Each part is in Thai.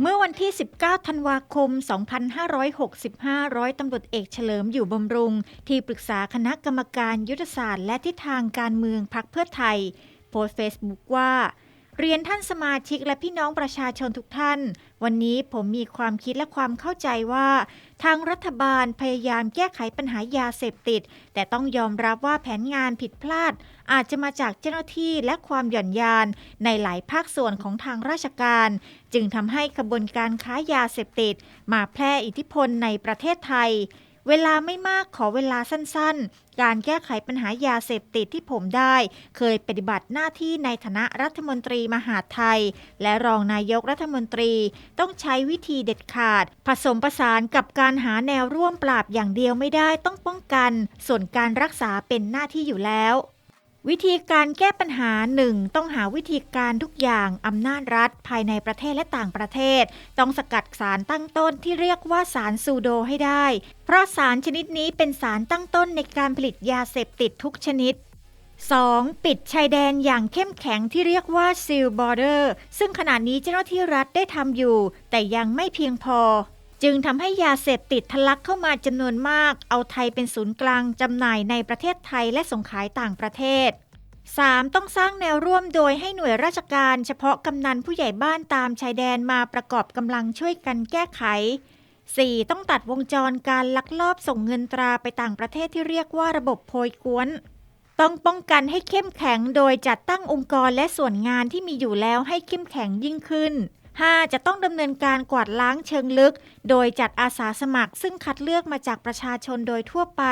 เมื่อวันที่ 19 ธันวาคม 2565 ร้อยตำรวจเอกเฉลิมอยู่บำรุง ที่ปรึกษาคณะกรรมการยุทธศาสตร์และทิศทางการเมืองพักเพื่อไทย โพสต์เฟซบุ๊กว่า เรียนท่านสมาชิกและพี่น้องประชาชนทุกท่าน วันนี้ผมมีความคิดและความเข้าใจว่า ทางรัฐบาลพยายามแก้ไขปัญหายาเสพติด แต่ต้องยอมรับว่าแผนงานผิดพลาด อาจจะมาจากเจ้าหน้าที่และความหย่อนยานในหลายภาคส่วนของทางราชการ จึงทำให้ขบวนการค้ายาเสพติด มาแพร่อิทธิพลในประเทศไทย เวลาไม่มากขอเวลาสั้นๆ การแก้ไขปัญหายาเสพติดที่ผมได้ เคยปฏิบัติหน้าที่ในฐานะรัฐมนตรีมหาดไทย และรองนายกรัฐมนตรีต้องใช้วิธีเด็ดขาด ผสมผสานกับการหาแนวร่วมปราบอย่างเดียวไม่ได้ต้องป้องกัน ส่วนการรักษาเป็นหน้าที่อยู่แล้ว วิธีการแก้ปัญหาหนึ่งต้องหาวิธีการทุกอย่างอำนาจรัฐ ภายในประเทศและต่างประเทศ ต้องสกัดสารตั้งต้นที่เรียกว่าสารซูโดให้ได้ เพราะสารชนิดนี้เป็นสารตั้งต้นในการผลิตยาเสพติดทุกชนิด 2. ปิดชายแดนอย่างเข้มแข็งที่เรียกว่า Seal Border ซึ่งขณะนี้เจ้าหน้าที่รัฐได้ทำอยู่ แต่ยังไม่เพียงพอ จึงทำให้ยาเสพติดทะลักเข้ามาจำนวนมาก เอาไทยเป็นศูนย์กลางจำหน่ายในประเทศไทยและส่งขายต่างประเทศ 3. ต้องสร้างแนวร่วมโดยให้หน่วยราชการเฉพาะกำนันผู้ใหญ่บ้านตามชายแดนมาประกอบกำลังช่วยกันแก้ไข 4. ต้องตัดวงจรการลักลอบส่งเงินตราไปต่างประเทศที่เรียกว่าระบบโพยกวน ต้องป้องกันให้เข้มแข็งโดยจัดตั้งองค์กรและส่วนงานที่มีอยู่แล้วให้เข้มแข็งยิ่งขึ้น 5. จะต้องดำเนินการกวาดล้างเชิงลึก โดยจัดอาสาสมัคร ซึ่งคัดเลือกมาจากประชาชนโดยทั่วไป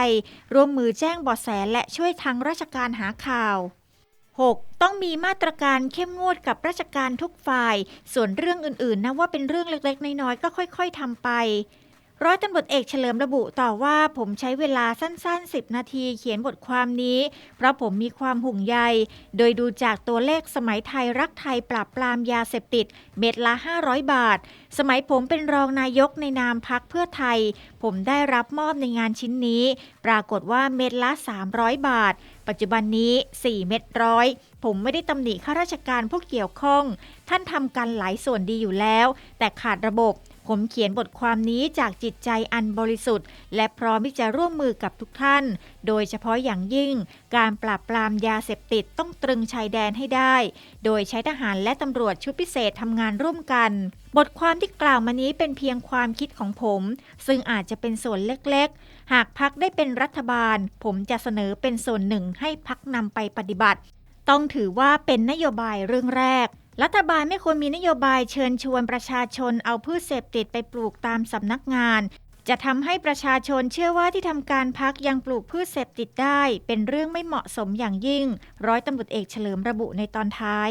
ร่วมมือแจ้งเบาะแสและช่วยทางราชการหาข่าว 6. ต้องมีมาตรการเข้มงวดกับราชการทุกฝ่าย ส่วนเรื่องอื่นๆนะว่าเป็นเรื่องเล็กๆ น้อยๆ ก็ค่อย ๆทำไป ร้อยตำรวจเอกเฉลิมระบุต่อว่าผมใช้เวลาสั้นๆ 10 นาทีเขียนบทความนี้ เพราะผมมีความห่วงใย โดยดูจากตัวเลขสมัยไทยรักไทยปราบปรามยาเสพติด เม็ดละ 500 บาท สมัยผมเป็นรองนายกในนามพักเพื่อไทย ผมได้รับมอบในงานชิ้นนี้ ปรากฏว่าเม็ดละ 300 บาทปัจจุบันนี้ 4 เม็ดร้อยผมไม่ได้ตำหนิข้าราชการผู้เกี่ยวข้อง ท่านทำกันหลายส่วนดีอยู่แล้ว แต่ขาดระบบผมเขียนบทความนี้จากจิตใจอันบริสุทธิ์ และพร้อมที่จะร่วมมือกับทุกท่าน โดยเฉพาะอย่างยิ่ง การปราบปรามยาเสพติดต้องตรึงชายแดนให้ได้ โดยใช้ทหารและตำรวจชุดพิเศษทำงานร่วมกัน บทความที่กล่าวมานี้เป็นเพียงความคิดของผม ซึ่งอาจจะเป็นส่วนเล็กๆ หากพักได้เป็นรัฐบาล ผมจะเสนอเป็นส่วนหนึ่งให้พักนำไปปฏิบัติ ต้องถือว่าเป็นนโยบายเรื่องแรก รัฐบาลไม่ควรมีนโยบายเชิญชวนประชาชนเอาพืชเสพติดไปปลูกตามสำนักงาน จะทำให้ประชาชนเชื่อว่าที่ทำการพักยังปลูกพืชเสพติดได้ เป็นเรื่องไม่เหมาะสมอย่างยิ่ง ร้อยตำรวจเอกเฉลิมระบุในตอนท้าย